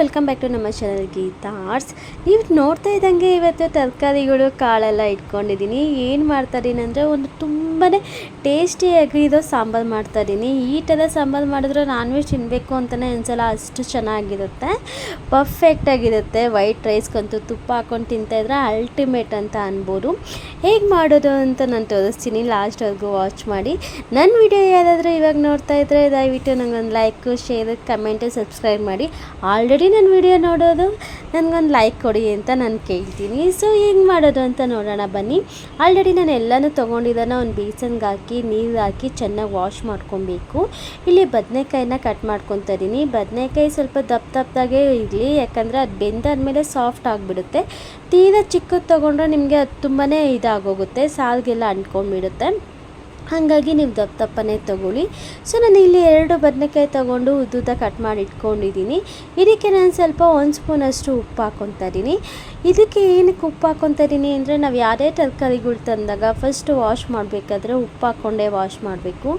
Welcome back to ನಮ್ಮ channel Geetha arts ನೀವು ನೋಡ್ತಾ ಇದ್ದಂಗೆ ಇವತ್ತು ತರಕಾರಿಗಳು ಕಾಳೆಲ್ಲ ಇಟ್ಕೊಂಡಿದ್ದೀನಿ. ಏನು ಮಾಡ್ತಾ ಇದ್ದೀನಿ ಅಂದರೆ ಒಂದು ತುಂಬಾ ಟೇಸ್ಟಿಯಾಗಿ ಇದು ಸಾಂಬಾರು ಮಾಡ್ತಾ ಇದ್ದೀನಿ ಈ ಥರ ಸಾಂಬಾರು ಮಾಡಿದ್ರೆ ನಾನ್ ವೆಜ್ ತಿನ್ನಬೇಕು ಅಂತಲೇ ಅನ್ಸಲ್ಲ, ಅಷ್ಟು ಚೆನ್ನಾಗಿರುತ್ತೆ. ಪರ್ಫೆಕ್ಟಾಗಿರುತ್ತೆ ವೈಟ್ ರೈಸ್ಗಂತೂ ತುಪ್ಪ ಹಾಕ್ಕೊಂಡು ತಿಂತಾಯಿದ್ರೆ ಅಲ್ಟಿಮೇಟ್ ಅಂತ ಅನ್ಬೋದು. ಹೇಗೆ ಮಾಡೋದು ಅಂತ ನಾನು ತೋರಿಸ್ತೀನಿ. ಲಾಸ್ಟ್ವರೆಗೂ ವಾಚ್ ಮಾಡಿ. ನನ್ನ ವಿಡಿಯೋ ಯಾರಾದರೂ ಇವಾಗ ನೋಡ್ತಾ ಇದ್ದರೆ ದಯವಿಟ್ಟು ನನಗೊಂದು ಲೈಕ್ ಶೇರ್ ಕಮೆಂಟ್ ಸಬ್ಸ್ಕ್ರೈಬ್ ಮಾಡಿ. ಆಲ್ರೆಡಿ ನನ್ನ ವಿಡಿಯೋ ನೋಡೋದು, ನನಗೊಂದು ಲೈಕ್ ಕೊಡಿ ಅಂತ ನಾನು ಕೇಳ್ತೀನಿ. ಸೊ ಹೆಂಗೆ ಮಾಡೋದು ಅಂತ ನೋಡೋಣ ಬನ್ನಿ. ಆಲ್ರೆಡಿ ನಾನು ಎಲ್ಲನೂ ತೊಗೊಂಡಿದ್ದಾನೆ ಒಂದು ಬೇಸನ್ಗೆ ಹಾಕಿ, ನೀರು ಹಾಕಿ ಚೆನ್ನಾಗಿ ವಾಶ್ ಮಾಡ್ಕೊಬೇಕು. ಇಲ್ಲಿ ಬದನೆಕಾಯಿನ ಕಟ್ ಮಾಡ್ಕೊತಾ ಇದ್ದೀನಿ. ಬದನೆಕಾಯಿ ಸ್ವಲ್ಪ ದಪ್ಪ ದಪ್ಪದಾಗೆ ಇರಲಿ, ಯಾಕಂದರೆ ಅದು ಬೆಂದಾದ್ಮೇಲೆ ಸಾಫ್ಟ್ ಆಗಿಬಿಡುತ್ತೆ. ತೀರಾ ಚಿಕ್ಕದು ತೊಗೊಂಡ್ರೆ ನಿಮಗೆ ಅದು ತುಂಬಾ ಇದಾಗೋಗುತ್ತೆ, ಸಾಲ್ಗೆಲ್ಲ ಅಂಟ್ಕೊಂಡ್ಬಿಡುತ್ತೆ. ಹಾಗಾಗಿ ನೀವು ದಪ್ಪ ದಪ್ಪನೇ ತೊಗೊಳ್ಳಿ. ಸೊ, ನಾನು ಇಲ್ಲಿ ಎರಡು ಬದನೆಕಾಯಿ ತೊಗೊಂಡು ಉದ್ದುದ್ದ ಕಟ್ ಮಾಡಿ ಇಟ್ಕೊಂಡಿದ್ದೀನಿ. ಇದಕ್ಕೆ ನಾನು ಸ್ವಲ್ಪ ಒಂದು ಸ್ಪೂನಷ್ಟು ಉಪ್ಪು ಹಾಕ್ಕೊತಾ ಇದ್ದೀನಿ. ಇದಕ್ಕೆ ಏನಕ್ಕೆ ಉಪ್ಪು ಹಾಕ್ಕೊತಾ ಇದ್ದೀನಿ ಅಂದರೆ, ನಾವು ಯಾವುದೇ ತರಕಾರಿಗಳು ತಂದಾಗ ಫಸ್ಟ್ ವಾಶ್ ಮಾಡಬೇಕಾದ್ರೆ ಉಪ್ಪು ಹಾಕ್ಕೊಂಡೇ ವಾಶ್ ಮಾಡಬೇಕು.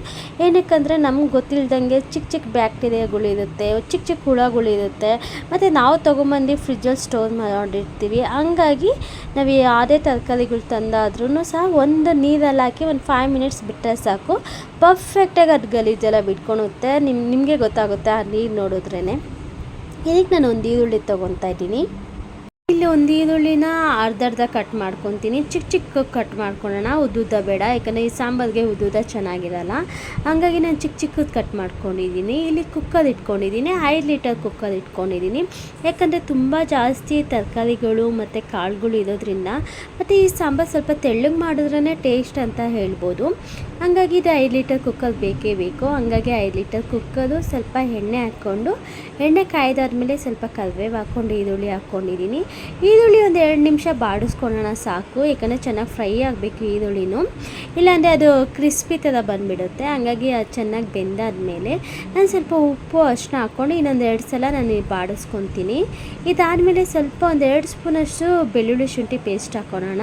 ಏನಕ್ಕಂದರೆ ನಮ್ಗೆ ಗೊತ್ತಿಲ್ದಂಗೆ ಚಿಕ್ಕ ಚಿಕ್ಕ ಬ್ಯಾಕ್ಟೀರಿಯಾಗಳಿರುತ್ತೆ ಚಿಕ್ಕ ಚಿಕ್ಕ ಹುಳಗಳಿರುತ್ತೆ ಮತ್ತು ನಾವು ತೊಗೊಂಬಂದು ಫ್ರಿಜ್ಜಲ್ಲಿ ಸ್ಟೋರ್ ಮಾಡಿರ್ತೀವಿ. ಹಂಗಾಗಿ ನಾವು ಯಾವುದೇ ತರಕಾರಿಗಳು ತಂದಾದ್ರೂ ಸಹ ಒಂದು ನೀರಲ್ಲಿ ಹಾಕಿ ಒಂದು ಫೈವ್ ಮಿನಿಟ್ಸ್ ಬಿಟ್ಟರೆ ಸಾಕು. ಪರ್ಫೆಕ್ಟಾಗಿ ಅದು ಗಲೀಜೆಲ್ಲ ಬಿಟ್ಕೊಳುತ್ತೆ ನಿಮ್ಮ ನಿಮಗೆ ಗೊತ್ತಾಗುತ್ತೆ ಆ ನೀರು ನೋಡಿದ್ರೇ ಇದಕ್ಕೆ ನಾನು ಒಂದು ಈರುಳ್ಳಿ ತೊಗೊತಾ ಇದ್ದೀನಿ. ಇಲ್ಲಿ ಒಂದು ಈರುಳ್ಳಿನ ಅರ್ಧ ಅರ್ಧ ಕಟ್ ಮಾಡ್ಕೊತೀನಿ. ಚಿಕ್ಕ ಚಿಕ್ಕ ಕಟ್ ಮಾಡ್ಕೊಳ್ಳೋಣ. ಉದ್ದುದ್ದ ಬೇಡ. ಯಾಕಂದರೆ ಈ ಸಾಂಬಾರಿಗೆ ಉದ್ದುದ್ದ ಚೆನ್ನಾಗಿರಲ್ಲ. ಹಾಗಾಗಿ ನಾನು ಚಿಕ್ಕ ಚಿಕ್ಕದು ಕಟ್ ಮಾಡ್ಕೊಂಡಿದ್ದೀನಿ. ಇಲ್ಲಿ ಕುಕ್ಕರ್ ಇಟ್ಕೊಂಡಿದ್ದೀನಿ. ಐದು ಲೀಟರ್ ಕುಕ್ಕರ್ ಇಟ್ಕೊಂಡಿದ್ದೀನಿ. ಯಾಕಂದರೆ ತುಂಬ ಜಾಸ್ತಿ ತರಕಾರಿಗಳು ಮತ್ತು ಕಾಳುಗಳು ಇರೋದ್ರಿಂದ ಮತ್ತು ಈ ಸಾಂಬಾರು ಸ್ವಲ್ಪ ತೆಳ್ಳಗೆ ಮಾಡಿದ್ರೇ ಟೇಸ್ಟ್ ಅಂತ ಹೇಳ್ಬೋದು. ಹಾಗಾಗಿ ಇದು ಐದು ಲೀಟರ್ ಕುಕ್ಕರ್ ಬೇಕೇ ಬೇಕು. ಹಾಗಾಗಿ ಐದು ಲೀಟರ್ ಕುಕ್ಕರು ಸ್ವಲ್ಪ ಎಣ್ಣೆ ಹಾಕ್ಕೊಂಡು, ಎಣ್ಣೆ ಕಾಯ್ದಾದ್ಮೇಲೆ ಸ್ವಲ್ಪ ಕರಿಬೇವು ಹಾಕ್ಕೊಂಡು, ಈರುಳ್ಳಿ ಹಾಕ್ಕೊಂಡಿದ್ದೀನಿ. ಈರುಳ್ಳಿ ಒಂದು ಎರಡು ನಿಮಿಷ ಬಾಡಿಸ್ಕೊಳ್ಳೋಣ ಸಾಕು, ಯಾಕಂದರೆ ಚೆನ್ನಾಗಿ ಫ್ರೈ ಆಗಬೇಕು ಈರುಳ್ಳಿನೂ. ಇಲ್ಲಾಂದರೆ ಅದು ಕ್ರಿಸ್ಪಿ ಥರ ಬಂದುಬಿಡುತ್ತೆ, ಹಾಗಾಗಿ ಅದು ಚೆನ್ನಾಗಿ ಬೆಂದಾದ್ಮೇಲೆ ನಾನು ಸ್ವಲ್ಪ ಉಪ್ಪು ಅಷ್ಟನ್ನ ಹಾಕ್ಕೊಂಡು ಇನ್ನೊಂದು ಎರಡು ಸಲ ನಾನು ಬಾಡಿಸ್ಕೊತೀನಿ. ಇದಾದಮೇಲೆ ಸ್ವಲ್ಪ ಒಂದು ಎರಡು ಸ್ಪೂನಷ್ಟು ಬೆಳ್ಳುಳ್ಳಿ ಶುಂಠಿ ಪೇಸ್ಟ್ ಹಾಕ್ಕೊಳ್ಳೋಣ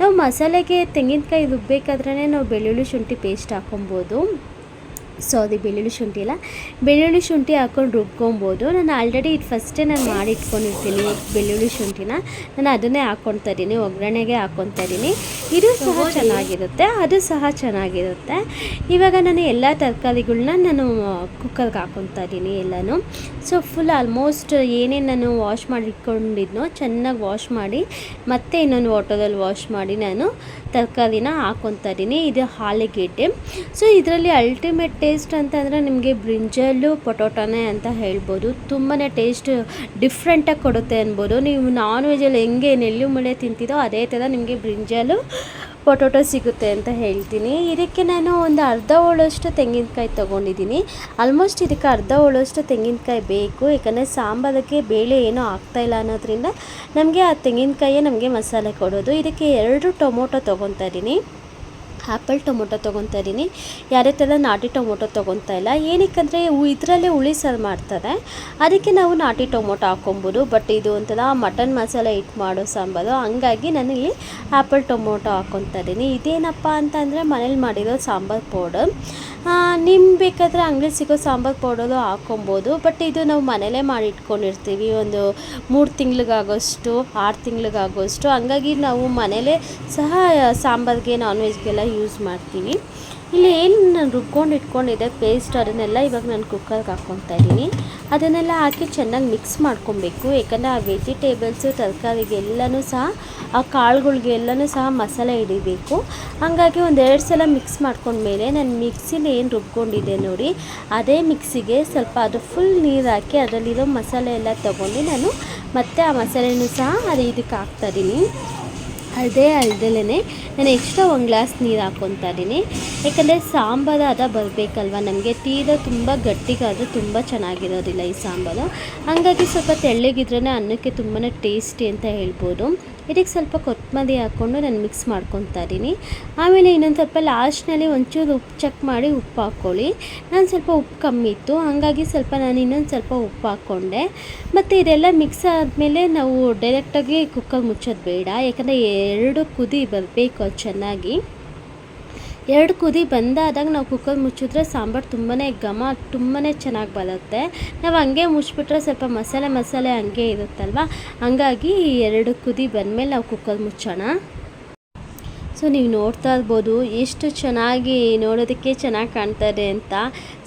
ನಾವು ಮಸಾಲೆಗೆ ತೆಂಗಿನಕಾಯಿ ರುಬ್ಬೇಕಾದ್ರೆ ನಾವು ಬೆಳ್ಳುಳ್ಳಿ ಶುಂಠಿ ಪೇಸ್ಟ್ ಹಾಕೊಬೋದು. ಸಾರಿ ಬೆಳ್ಳುಳ್ಳಿ ಶುಂಠಿ ಇಲ್ಲ ಬೆಳ್ಳುಳ್ಳಿ ಶುಂಠಿ ಹಾಕ್ಕೊಂಡು ರುಬ್ಕೊಬೋದು. ನಾನು ಆಲ್ರೆಡಿ ಇದು ಫಸ್ಟೇ ನಾನು ಮಾಡಿ ಇಟ್ಕೊಂಡಿರ್ತೀನಿ ಬೆಳ್ಳುಳ್ಳಿ ಶುಂಠಿನ. ನಾನು ಅದನ್ನೇ ಹಾಕ್ಕೊತಾ ಇದ್ದೀನಿ ಒಗ್ಗರಣೆಗೆ ಹಾಕ್ಕೊತಾ ಇದ್ದೀನಿ. ಇದು ಸಹ ಚೆನ್ನಾಗಿರುತ್ತೆ ಅದು ಸಹ ಚೆನ್ನಾಗಿರುತ್ತೆ. ಇವಾಗ ನಾನು ಎಲ್ಲ ತರಕಾರಿಗಳನ್ನ ನಾನು ಕುಕ್ಕರ್ಗೆ ಹಾಕ್ಕೊತಾ ಇದ್ದೀನಿ ಎಲ್ಲನೂ. ಸೊ ಫುಲ್ ಆಲ್ಮೋಸ್ಟ್ ಏನೇನು ನಾನು ವಾಶ್ ಮಾಡಿ ಇಟ್ಕೊಂಡಿದ್ನೋ ಚೆನ್ನಾಗಿ ವಾಶ್ ಮಾಡಿ ಮತ್ತೆ ಇನ್ನೊಂದು ವಾಟರಲ್ಲಿ ವಾಶ್ ಮಾಡಿ ನಾನು ತರಕಾರಿನ ಹಾಕ್ಕೊತಾ ಇದ್ದೀನಿ. ಇದು ಹಾಲಿಗೆಡ್ಡೆ ಸೊ ಇದರಲ್ಲಿ ಅಲ್ಟಿಮೇಟ್ ಟೇಸ್ಟ್ ಅಂತಂದರೆ ನಿಮಗೆ ಬ್ರಿಂಜಲ್ಲು, ಪೊಟೋಟೋನೇ ಅಂತ ಹೇಳ್ಬೋದು. ತುಂಬಾ ಟೇಸ್ಟ್ ಡಿಫ್ರೆಂಟಾಗಿ ಕೊಡುತ್ತೆ ಅನ್ಬೋದು. ನೀವು ನಾನ್ ವೆಜಲ್ಲಿ ಹೆಂಗೆ ನೆಲ್ಲು ಮಳೆ ತಿಂತಿದ್ದೋ ಅದೇ ಥರ ನಿಮಗೆ ಬ್ರಿಂಜಲ್ಲು, ಪೊಟೊಟೊ ಸಿಗುತ್ತೆ ಅಂತ ಹೇಳ್ತೀನಿ. ಇದಕ್ಕೆ ನಾನು ಒಂದು ಅರ್ಧ ಹೋಳಷ್ಟು ತೆಂಗಿನಕಾಯಿ ತೊಗೊಂಡಿದ್ದೀನಿ. ಆಲ್ಮೋಸ್ಟ್ ಇದಕ್ಕೆ ಅರ್ಧ ಹೋಳಷ್ಟು ತೆಂಗಿನಕಾಯಿ ಬೇಕು. ಯಾಕಂದರೆ ಸಾಂಬಾರಕ್ಕೆ ಬೇಳೆ ಏನೂ ಆಗ್ತಾಯಿಲ್ಲ ಅನ್ನೋದ್ರಿಂದ ನಮಗೆ ಆ ತೆಂಗಿನಕಾಯಿಯೇ ನಮಗೆ ಮಸಾಲೆ ಕೊಡೋದು. ಇದಕ್ಕೆ ಎರಡು ಟೊಮೊಟೊ ತೊಗೊತಾ ಇದ್ದೀನಿ. ಆ್ಯಪಲ್ ಟೊಮೊಟೊ ತೊಗೊತಾ ಇದ್ದೀನಿ. ಯಾರೇ ಥರ ನಾಟಿ ಟೊಮೊಟೊ ತೊಗೊತಾ ಇಲ್ಲ. ಏನಕ್ಕಂದರೆ ಇದರಲ್ಲೇ ಹುಳಿ ಸಾರು ಮಾಡ್ತಾರೆ. ಅದಕ್ಕೆ ನಾವು ನಾಟಿ ಟೊಮೊಟೊ ಹಾಕ್ಕೊಬೋದು. ಬಟ್ ಇದು ಒಂಥರ ಮಟನ್ ಮಸಾಲೆ ಇಟ್ಟು ಮಾಡೋ ಸಾಂಬಾರು. ಹಂಗಾಗಿ ನಾನು ಇಲ್ಲಿ ಆ್ಯಪಲ್ ಟೊಮೊಟೊ ಹಾಕ್ಕೊತಾ ಇದ್ದೀನಿ. ಇದೇನಪ್ಪ ಅಂತಂದರೆ ಮನೇಲಿ ಮಾಡಿರೋ ಸಾಂಬಾರು ಪೌಡರ್. ನಿಮ್ಗೆ ಬೇಕಾದರೆ ಅಂಗಡಿ ಸಿಗೋ ಸಾಂಬಾರು ಪೌಡರು ಹಾಕ್ಕೊಬೋದು ಬಟ್ ಇದು ನಾವು ಮನೇಲೇ ಮಾಡಿ ಇಟ್ಕೊಂಡಿರ್ತೀವಿ. ಒಂದು ಮೂರು ತಿಂಗ್ಳಿಗಾಗೋಷ್ಟು, ಆರು ತಿಂಗ್ಳಿಗಾಗೋಷ್ಟು. ಹಂಗಾಗಿ ನಾವು ಮನೇಲೇ ಸಹ ಸಾಂಬಾರಿಗೆ ನಾನ್ ವೆಜ್ಗೆಲ್ಲ ಯೂಸ್ ಮಾಡ್ತೀವಿ. ಇಲ್ಲಿ ಏನು ನಾನು ರುಬ್ಕೊಂಡು ಇಟ್ಕೊಂಡಿದ್ದೆ ಪೇಸ್ಟ್ ಅದನ್ನೆಲ್ಲ ಇವಾಗ ನಾನು ಕುಕ್ಕರ್ಗೆ ಹಾಕ್ಕೊತಾ ಇದ್ದೀನಿ. ಅದನ್ನೆಲ್ಲ ಹಾಕಿ ಚೆನ್ನಾಗಿ ಮಿಕ್ಸ್ ಮಾಡ್ಕೊಬೇಕು. ಯಾಕಂದರೆ ಆ ವೆಜಿಟೇಬಲ್ಸು ತರಕಾರಿಗೆಲ್ಲನೂ ಸಹ, ಆ ಕಾಳುಗಳಿಗೆಲ್ಲನೂ ಸಹ ಮಸಾಲೆ ಹಿಡಿಬೇಕು. ಹಾಗಾಗಿ ಒಂದು ಎರಡು ಸಲ ಮಿಕ್ಸ್ ಮಾಡ್ಕೊಂಡ್ಮೇಲೆ ನಾನು ಮಿಕ್ಸಿಲಿ ಏನು ರುಬ್ಕೊಂಡಿದ್ದೆ ನೋಡಿ, ಅದೇ ಮಿಕ್ಸಿಗೆ ಸ್ವಲ್ಪ ಅದು ಫುಲ್ ನೀರು ಹಾಕಿ ಅದರಲ್ಲಿರೋ ಮಸಾಲೆ ಎಲ್ಲ ತಗೊಂಡು ನಾನು ಮತ್ತೆ ಆ ಮಸಾಲೆನೂ ಸಹ ಅದು ಇದಕ್ಕೆ ಹಾಕ್ತಾಯಿದ್ದೀನಿ ಅದೇ ಅಲ್ದಲೇ ನಾನು ಎಕ್ಸ್ಟ್ರಾ ಒಂದು ಗ್ಲಾಸ್ ನೀರು ಹಾಕ್ಕೊತಾ ಇದ್ದೀನಿ. ಯಾಕಂದರೆ ಸಾಂಬಾರು ಅದ ಬರಬೇಕಲ್ವ? ನಮಗೆ ತೀರ ತುಂಬ ಗಟ್ಟಿಗಾದರೆ ತುಂಬ ಚೆನ್ನಾಗಿರೋದಿಲ್ಲ ಈ ಸಾಂಬಾರು. ಹಾಗಾಗಿ ಸ್ವಲ್ಪ ತೆಳ್ಳಗಿದ್ರೇ ಅನ್ನಕ್ಕೆ ತುಂಬಾ ಟೇಸ್ಟಿ ಅಂತ ಹೇಳ್ಬೋದು. ಇದಕ್ಕೆ ಸ್ವಲ್ಪ ಕೊತ್ತಂಬರಿ ಹಾಕ್ಕೊಂಡು ನಾನು ಮಿಕ್ಸ್ ಮಾಡ್ಕೊತಾ ಇದ್ದೀನಿ. ಆಮೇಲೆ ಇನ್ನೊಂದು ಸ್ವಲ್ಪ ಲಾಸ್ಟ್ನಲ್ಲಿ ಒಂಚೂರು ಉಪ್ಪು ಚೆಕ್ ಮಾಡಿ ಉಪ್ಪು ಹಾಕ್ಕೊಳ್ಳಿ. ನಾನು ಸ್ವಲ್ಪ ಉಪ್ಪು ಕಮ್ಮಿ ಇತ್ತು. ಹಾಗಾಗಿ ಸ್ವಲ್ಪ ನಾನು ಇನ್ನೊಂದು ಸ್ವಲ್ಪ ಉಪ್ಪು ಹಾಕ್ಕೊಂಡೆ. ಮತ್ತು ಇದೆಲ್ಲ ಮಿಕ್ಸ್ ಆದಮೇಲೆ ನಾವು ಡೈರೆಕ್ಟಾಗಿ ಕುಕ್ಕರ್ ಮುಚ್ಚೋದು ಬೇಡ. ಯಾಕಂದರೆ ಎರಡು ಕುದಿ ಬರಬೇಕು ಅದು ಚೆನ್ನಾಗಿ. ಎರಡು ಕುದಿ ಬಂದಾದಾಗ ನಾವು ಕುಕ್ಕರ್ ಮುಚ್ಚಿದ್ರೆ ಸಾಂಬಾರು ತುಂಬಾ ಘಮ ತುಂಬಾ ಚೆನ್ನಾಗಿ ಬರುತ್ತೆ. ನಾವು ಹಂಗೆ ಮುಚ್ಚಿಬಿಟ್ರೆ ಸ್ವಲ್ಪ ಮಸಾಲೆ ಮಸಾಲೆ ಹಂಗೆ ಇರುತ್ತಲ್ವ? ಹಂಗಾಗಿ ಎರಡು ಕುದಿ ಬಂದಮೇಲೆ ನಾವು ಕುಕ್ಕರ್ ಮುಚ್ಚೋಣ. ಸೊ ನೀವು ನೋಡ್ತಾ ಇರ್ಬೋದು ಎಷ್ಟು ಚೆನ್ನಾಗಿ ನೋಡೋದಕ್ಕೆ ಚೆನ್ನಾಗಿ ಕಾಣ್ತಾರೆ ಅಂತ.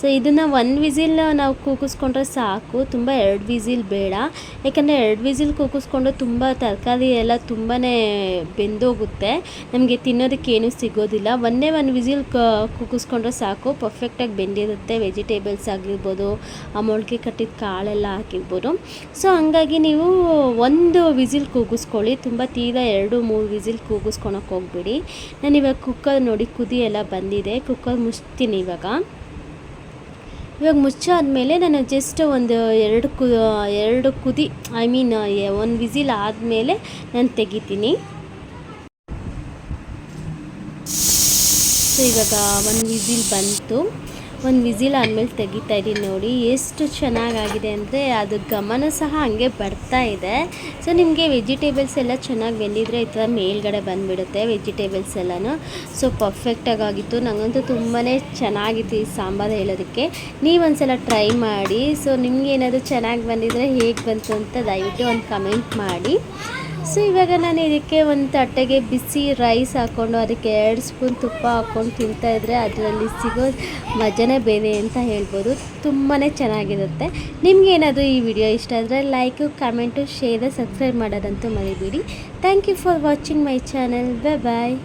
ಸೊ ಇದನ್ನು ಒನ್ ವಿಸಿಲ್ ನಾವು ಕೂಗಿಸ್ಕೊಂಡ್ರೆ ಸಾಕು. ತುಂಬ ಎರಡು ವಿಸಿಲ್ ಬೇಡ. ಯಾಕಂದರೆ ಎರಡು ವಿಸಿಲ್ ಕೂಗಿಸ್ಕೊಂಡು ತುಂಬ ತರಕಾರಿ ಎಲ್ಲ ತುಂಬಾ ಬೆಂದೋಗುತ್ತೆ. ನಮಗೆ ತಿನ್ನೋದಕ್ಕೆ ಏನೂ ಸಿಗೋದಿಲ್ಲ. ಒಂದೇ ಒಂದು ವಿಸಿಲ್ ಕೂಗಿಸ್ಕೊಂಡ್ರೆ ಸಾಕು. ಪರ್ಫೆಕ್ಟಾಗಿ ಬೆಂದಿರುತ್ತೆ. ವೆಜಿಟೇಬಲ್ಸ್ ಆಗಿರ್ಬೋದು, ಆ ಮೊಳಕೆ ಕಟ್ಟಿದ ಕಾಳೆಲ್ಲ ಹಾಕಿರ್ಬೋದು. ಸೊ ಹಂಗಾಗಿ ನೀವು ಒಂದು ವಿಸಿಲ್ ಕೂಗಿಸ್ಕೊಳ್ಳಿ. ತುಂಬ ತೀರಾ ಎರಡು, ಮೂರು ವಿಸಿಲ್ ಕೂಗಿಸ್ಕೊಳಕ್ಕೆ ಹೋಗ್ಬಿಡಿ. ನಾನು ಇವಾಗ ಕುಕ್ಕರ್ ನೋಡಿ ಕುದಿ ಎಲ್ಲ ಬಂದಿದೆ. ಕುಕ್ಕರ್ ಮುಚ್ತೀನಿ ಇವಾಗ. ಇವಾಗ ಮುಚ್ಚಾದ್ಮೇಲೆ ನಾನು ಜಸ್ಟ್ ಒಂದು ಎರಡು ಕು, ಎರಡು ಕುದಿ ಐ ಮೀನ್ ಒಂದು ವಿಸಿಲ್ ಆದಮೇಲೆ ನಾನು ತೆಗಿತೀನಿ. ಸೊ ಇವಾಗ ಒಂದು ವಿಸಿಲ್ ಬಂತು. ಒಂದು ವಿಸಿಲ್ ಆದಮೇಲೆ ತೆಗಿತಾ ಇದ್ದೀನಿ ನೋಡಿ. ಎಷ್ಟು ಚೆನ್ನಾಗಾಗಿದೆ ಅಂದರೆ ಅದು ಗಮನ ಸಹ ಹಂಗೆ ಬರ್ತಾ ಇದೆ. ಸೊ ನಿಮಗೆ ವೆಜಿಟೇಬಲ್ಸ್ ಎಲ್ಲ ಚೆನ್ನಾಗಿ ಬೆಂದಿದ್ರೆ ಈ ಥರ ಮೇಲ್ಗಡೆ ಬಂದುಬಿಡುತ್ತೆ ವೆಜಿಟೇಬಲ್ಸ್ ಎಲ್ಲನೂ. ಸೊ ಪರ್ಫೆಕ್ಟಾಗಿ ಆಗಿತ್ತು ನನಗಂತೂ ತುಂಬಾ ಚೆನ್ನಾಗಿತ್ತು ಈ ಸಾಂಬಾರು ಹೇಳೋದಕ್ಕೆ. ನೀವೊಂದ್ಸಲ ಟ್ರೈ ಮಾಡಿ. ಸೊ ನಿಮ್ಗೆ ಏನಾದರೂ ಚೆನ್ನಾಗಿ ಬಂದಿದ್ರೆ ಹೇಗೆ ಬಂತು ಅಂತ ದಯವಿಟ್ಟು ಒಂದು ಕಮೆಂಟ್ ಮಾಡಿ. ಸೊ ಇವಾಗ ನಾನು ಇದಕ್ಕೆ ಒಂದು ತಟ್ಟೆಗೆ ಬಿಸಿ ರೈಸ್ ಹಾಕ್ಕೊಂಡು ಅದಕ್ಕೆ ಎರಡು ಸ್ಪೂನ್ ತುಪ್ಪ ಹಾಕ್ಕೊಂಡು ತಿಂತಾಯಿದ್ರೆ ಅದರಲ್ಲಿ ಸಿಗೋ ಮಜನೇ ಬೇರೆ ಅಂತ ಹೇಳ್ಬೋದು. ತುಂಬಾ ಚೆನ್ನಾಗಿರುತ್ತೆ. ನಿಮಗೇನಾದರೂ ಈ ವಿಡಿಯೋ ಇಷ್ಟ ಆದರೆ ಲೈಕು ಕಮೆಂಟು ಶೇರ್ ಸಬ್ಸ್ಕ್ರೈಬ್ ಮಾಡೋದಂತೂ ಮರಿಬೇಡಿ. Thank you for watching my channel bye bye